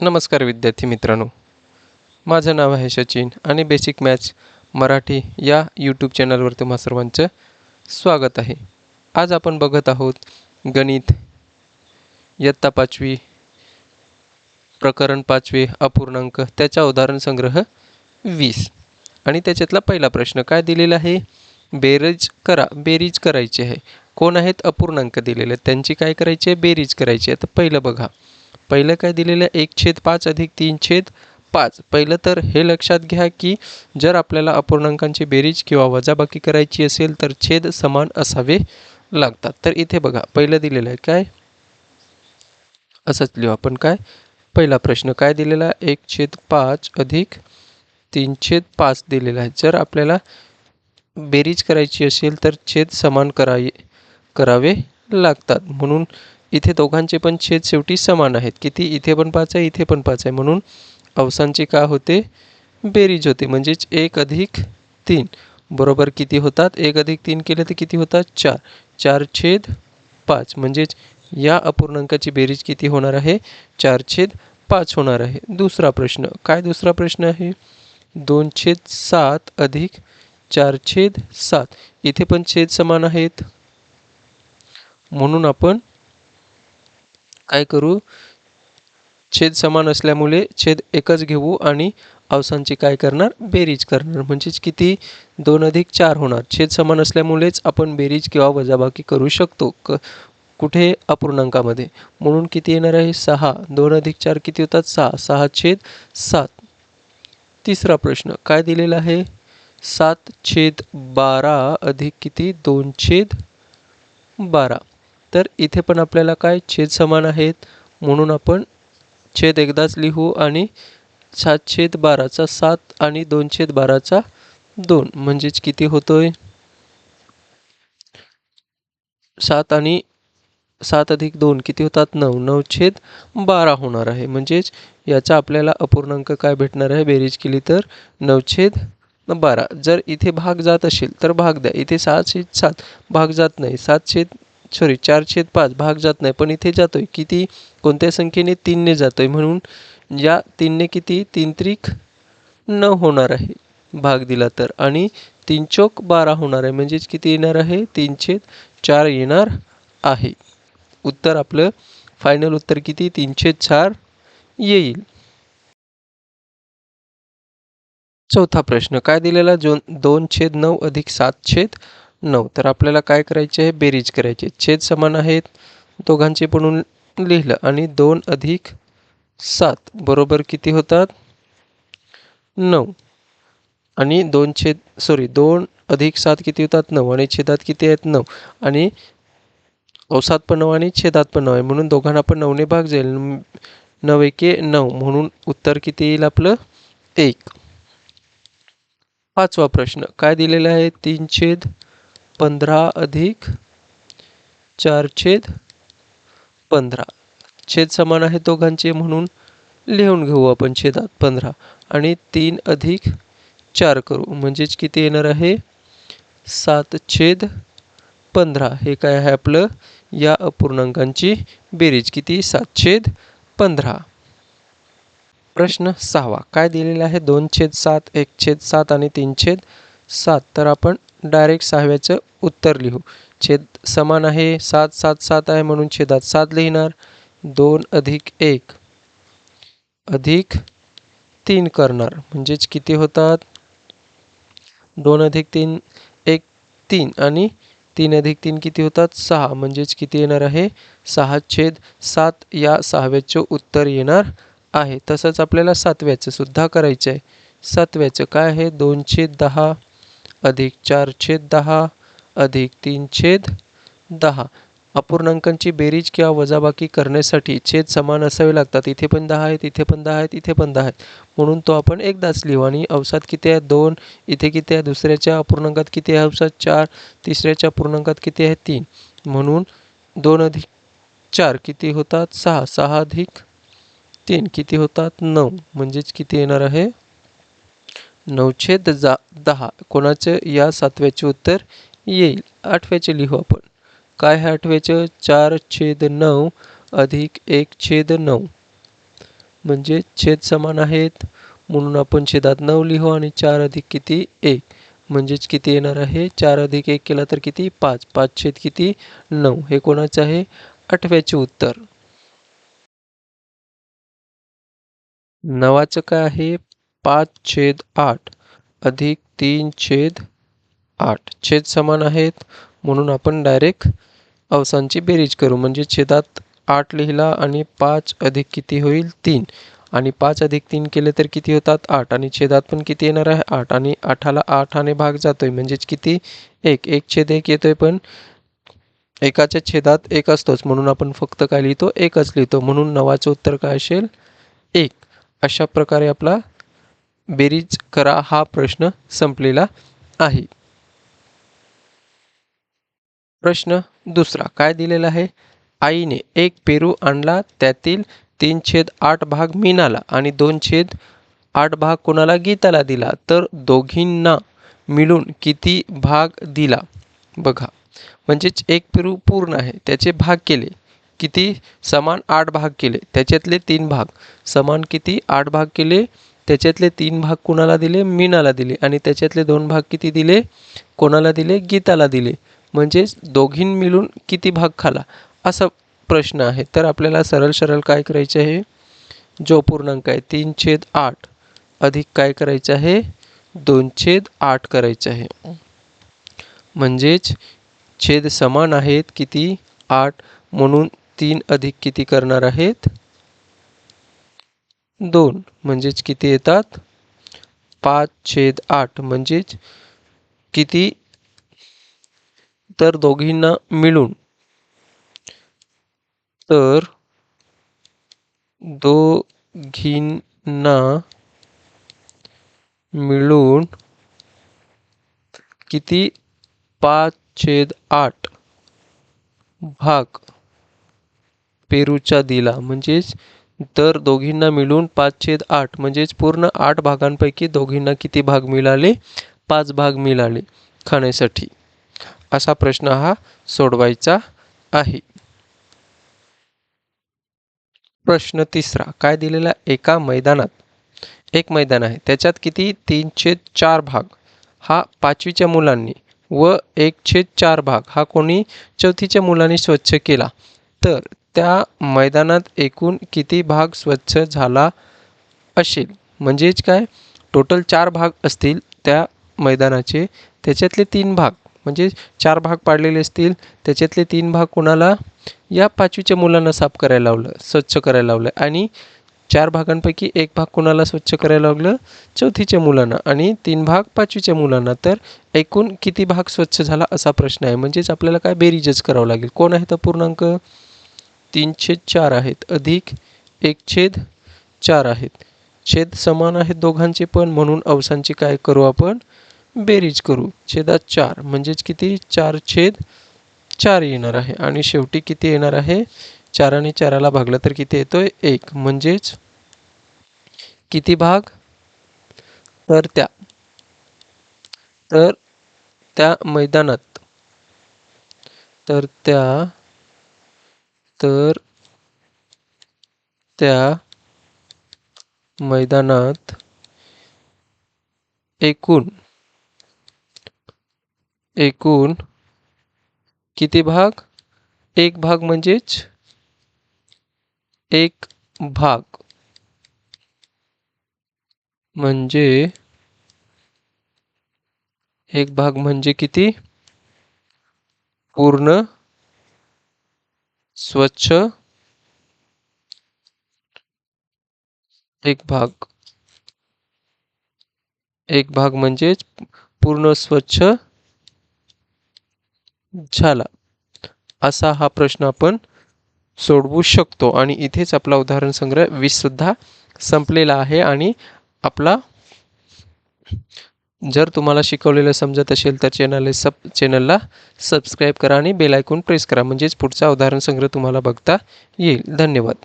नमस्कार विद्यार्थी मित्रांनो. माझं नाव आहे सचिन आणि बेसिक मॅथ्स मराठी या यूट्यूब चॅनलवर तुम्हा सर्वांचं स्वागत आहे. आज आपण बघत आहोत गणित इयत्ता पाचवी प्रकरण पाचवे अपूर्णांक त्याचा उदाहरण संग्रह वीस. आणि त्याच्यातला पहिला प्रश्न काय दिलेला आहे? बेरीज करा बेरीज करायची आहे. कोण आहेत अपूर्णांक दिलेले? त्यांची काय करायची आहे? बेरीज करायची आहे. तर पहिलं बघा. पहिलं काय दिलेलं आहे? एक छेद पाच अधिक तीन छेद पाच. पहिलं तर हे लक्षात घ्या की जर आपल्याला अपूर्णांकांची बेरीज किंवा वजाबाकी करायची असेल तर छेद समान असावे लागतात. तर इथे बघा पहिलं दिलेलं आहे काय? असंच लिहू आपण काय? पहिला प्रश्न काय दिलेला आहे? एक छेद पाच अधिक तीन छेद पाच दिलेला आहे. जर आपल्याला बेरीज करायची असेल तर छेद समान करावे करावे लागतात. म्हणून इथे दोघांचे पण छेद शेवटी समान आहेत. किती? इथे पण पाच आहे इथे पण पाच आहे. म्हणून अवसांचे काय होते? बेरीज होते. म्हणजेच एक अधिक तीन. बरोबर किती होतात? एक अधिक तीन केले तर किती होतात? चार. चार छेद पाच. म्हणजेच या अपूर्णांकाची बेरीज किती होणार आहे? चार छेद पाच होणार आहे. दुसरा प्रश्न. काय दुसरा प्रश्न आहे? दोन छेद सात अधिक चार छेद सात. इथे पण छेद समान आहेत. म्हणून आपण काय करू? छेद समान असल्यामुळे छेद एकच घेऊ आणि अवसांची काय करणार? बेरीज करणार. म्हणजेच किती? दोन अधिक चार होणार. छेद समान असल्यामुळेच आपण बेरीज किंवा वजाबाकी करू शकतो. क कुठे? अपूर्णांकामध्ये. म्हणून किती येणार आहे? सहा. दोन अधिक चार किती होतात? सहा. सहा छेद सात. तिसरा प्रश्न. काय दिलेला आहे? सात छेद बारा अधिक किती? दोन छेद बारा. तर इथे पण आपल्याला काय? छेद समान आहेत. म्हणून आपण छेद एकदाच लिहू आणि सात छेद बाराचा सात आणि दोन छेद बाराचा दोन. म्हणजेच किती होतोय? सात आणि सात अधिक दोन किती होतात? नऊ. नऊ छेद बारा होणार आहे. म्हणजेच याचा आपल्याला अपूर्णांक काय भेटणार आहे? बेरीज केली तर नऊ छेद बारा. जर इथे भाग जात असेल तर भाग द्या. इथे सात छेद सात. भाग जात नाही. सात छेद सॉरी चार छेद पाच भाग जात नाही पण इथे जातोय. किती? कोणत्या संख्येने तीनने जातोय? म्हणून या तीनने किती? तीन त्रिक न होणार आहे. भाग दिला तर. आणि तीन चौक बारा होणार आहे. म्हणजेच किती येणार आहे? तीन छेद चार येणार आहे. उत्तर आपलं फायनल उत्तर किती? तीन छेद चार येईल. चौथा प्रश्न. काय दिलेला? जो दोन छेद नऊ अधिक सात छेद नऊ. तर आपल्याला काय करायचे आहे? बेरीज करायची. छेद समान आहेत. दोघांचे म्हणून लिहिलं. आणि दोन अधिक सात. बरोबर किती होतात? नऊ. आणि दोन छेद सॉरी दोन अधिक सात किती होतात? नऊ. आणि छेदात किती आहेत? नऊ. आणि अवसात पण नऊ आणि छेदात पण नऊ आहे. म्हणून दोघांना पण नऊने भाग जाईल. नऊ एके नऊ. म्हणून उत्तर किती येईल आपलं? एक. पाचवा प्रश्न. काय दिलेला आहे? तीन छेद पंधरा अधिक चार छेद पंधरा. छेद समान आहे दोघांचे म्हणून लिहून घेऊ आपण छेदात पंधरा. आणि तीन अधिक चार करू. म्हणजेच किती येणार आहे? सात छेद पंधरा. हे काय आहे आपलं? या अपूर्णांकांची बेरीज. किती? सात छेद पंधरा. प्रश्न सहावा. काय दिलेला आहे? दोन छेद सात एक छेद सात आणि तीन छेद सात. तर आपण डायरेक्ट सहाव्याचं उत्तर लिहू. छेद समान आहे सात सात सात आहे म्हणून छेदात सात लिहिणार. दोन अधिक एक अधिक तीन करणार. म्हणजेच किती होतात? दोन अधिक तीन एक तीन. आणि तीन अधिक तीन किती होतात? सहा. म्हणजेच किती येणार आहे? सहा छेद सात या सहाव्याचं उत्तर येणार आहे. तसंच आपल्याला सातव्याचं सुद्धा करायचं आहे सातव्याचं काय आहे? दोन छेद दहा अधिक चार छेद दहा अधिक तीन छेद दहा. अपूर्णांकांची बेरीज किंवा वजाबाकी करण्यासाठी छेद समान असावे लागतात. इथे पण दहा आहेत इथे पण दहा आहेत इथे पण दहा आहेत. म्हणून तो आपण एकदाच लिहू. आणि अवसात किती आहे? दोन. इथे किती आहे? दुसऱ्याच्या अपूर्णांकात किती आहे? अवसात चार. तिसऱ्याच्या अपूर्णांकात किती आहे? तीन. म्हणून दोन अधिक चार किती होतात? सहा. सहा अधिक तीन किती होतात? नऊ. म्हणजेच किती येणार आहे? नऊशे जा दहा. कोणाचं या सातव्याचे उत्तर येईल. आठव्याचे लिहू आपण. काय आहे आठव्याचं? चार छेद नऊ अधिक एक छेद नऊ. म्हणजे छेद समान आहेत. म्हणून आपण छेदात नऊ लिहू आणि चार अधिक किती? एक. म्हणजेच किती येणार आहे? चार अधिक एक केला तर किती? पाच. पाच छेद किती? नऊ. हे कोणाचं आहे? आठव्याचे उत्तर. नवाचं काय आहे? पाच छेद आठ अधिक तीन छेद आठ. छेद समान आहेत. म्हणून आपण डायरेक्ट अवसांची बेरीज करू. म्हणजे छेदात आठ लिहिला आणि पाच अधिक किती होईल? तीन. आणि पाच अधिक तीन केले तर किती होतात? आठ. आणि छेदात पण किती येणार आहे? आठ. आणि आठाला आठाने भाग जातोय. म्हणजेच किती? एक. एक छेद एक येतोय पण एकाच्या छेदात एक असतोच. म्हणून आपण फक्त काय लिहितो? एकच लिहितो. म्हणून नवाचं उत्तर काय असेल? एक. अशा प्रकारे आपला बेरीज करा हा प्रश्न संपलेला आहे. प्रश्न दुसरा काय दिलेला आहे? आईने एक पेरू आणला त्यातील तीन छेद आठ भाग मीनाला आणि दोन छेद आठ भाग कोणाला गीताला दिला? तर दोघींना मिळून किती भाग दिला? बघा म्हणजेच एक पेरू पूर्ण आहे त्याचे भाग केले. किती? समान आठ भाग केले त्याच्यातले तीन भाग. समान किती? आठ भाग केले त्याच्यातले तीन भाग कोणाला दिले? मीनाला दिले. आणि त्याच्यातले दोन भाग किती दिले? कोणाला दिले? गीताला दिले. म्हणजेच दोघीं मिळून किती भाग खाला? असा प्रश्न आहे. तर आपल्याला सरळ सरळ काय करायचे आहे? जो पूर्णांक आहे तीन छेद आठ. अधिक काय करायचं आहे? दोन छेद आठ करायचं आहे. म्हणजेच छेद समान आहेत किती? आठ. म्हणून तीन अधिक किती करणार आहेत? दोन म्हणजेच किती येतात? पाच छेद आठ म्हणजेच किती? तर दोघींना मिळून तर दोघींना मिळून किती? पाच छेद आठ भाग पेरूचा दिला म्हणजेच तर दोघींना मिळून पाच छेद आठ म्हणजेच पूर्ण आठ भागांपैकी दोघींना किती भाग मिळाले? पाच भाग मिळाले खाण्यासाठी. असा प्रश्न हा सोडवायचा आहे. प्रश्न तिसरा काय दिलेला एका मैदानात? एक मैदान आहे. त्याच्यात किती? तीन छेद चार भाग. हा पाचवीच्या मुलांनी व एक छेद चार भाग. हा कोणी? चौथीच्या मुलांनी स्वच्छ केला. तर त्या मैदानात एकूण किती भाग स्वच्छ झाला असेल? म्हणजेच काय? टोटल चार भाग असतील त्या मैदानाचे. त्याच्यातले तीन भाग म्हणजे चार भाग पाडलेले असतील त्याच्यातले तीन भाग कोणाला? या पाचवीच्या मुलांना साफ करायला लावलं स्वच्छ करायला लावलं. आणि चार भागांपैकी एक भाग कोणाला स्वच्छ करायला लागलं चौथीच्या मुलांना. आणि तीन भाग पाचवीच्या मुलांना. तर एकूण किती भाग स्वच्छ झाला असा प्रश्न आहे. म्हणजेच आपल्याला काय बेरीजच करावं लागेल? कोण आहेत पूर्णांक? तीन छेद चार आहेत. अधिक एक छेद चार आहेत. छेद समान आहेत दोघांचे पण म्हणून अवसांची काय करू आपण? बेरीज करू. छेदात चार. म्हणजेच किती? चार छेद चार येणार आहे. आणि शेवटी किती येणार आहे? चार आणि चाराला भागलं तर किती येतोय? एक. म्हणजेच किती भाग? तर त्या. तर त्या मैदानात. तर त्या तर त्या मैदानात एकूण एकूण किती भाग? एक भाग म्हणजेच एक भाग. म्हणजे एक भाग म्हणजे किती? पूर्ण स्वच्छ एक भाग. एक भाग म्हणजेच पूर्ण स्वच्छ झाला. असा हा प्रश्न आपण सोडवू शकतो. आणि इथेच आपला उदाहरण संग्रह वीस सुद्धा संपलेला आहे आणि आपला जर तुम्हाला शिकवलेलं समजत असेल तर चॅनल सब चॅनलला सबस्क्राईब करा आणि बेल प्रेस करा. म्हणजेच पुढचा उदाहरण संग्रह तुम्हाला बघता येईल. धन्यवाद.